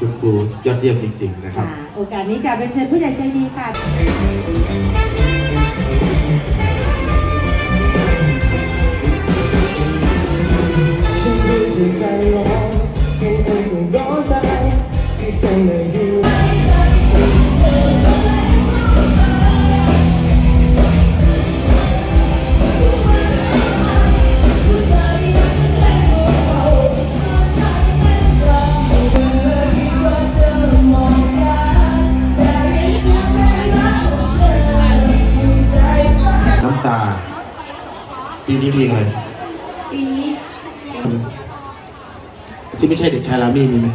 คุณครูยอดเยี่ยมจริง ๆ นะครับ โอกาสนี้กลับไปเชิญผู้ใหญ่ใจดีค่ะ ปีนี้เรียอะไรปีนี้ที่ไม่ใช่เด็กชายรามีมีไหม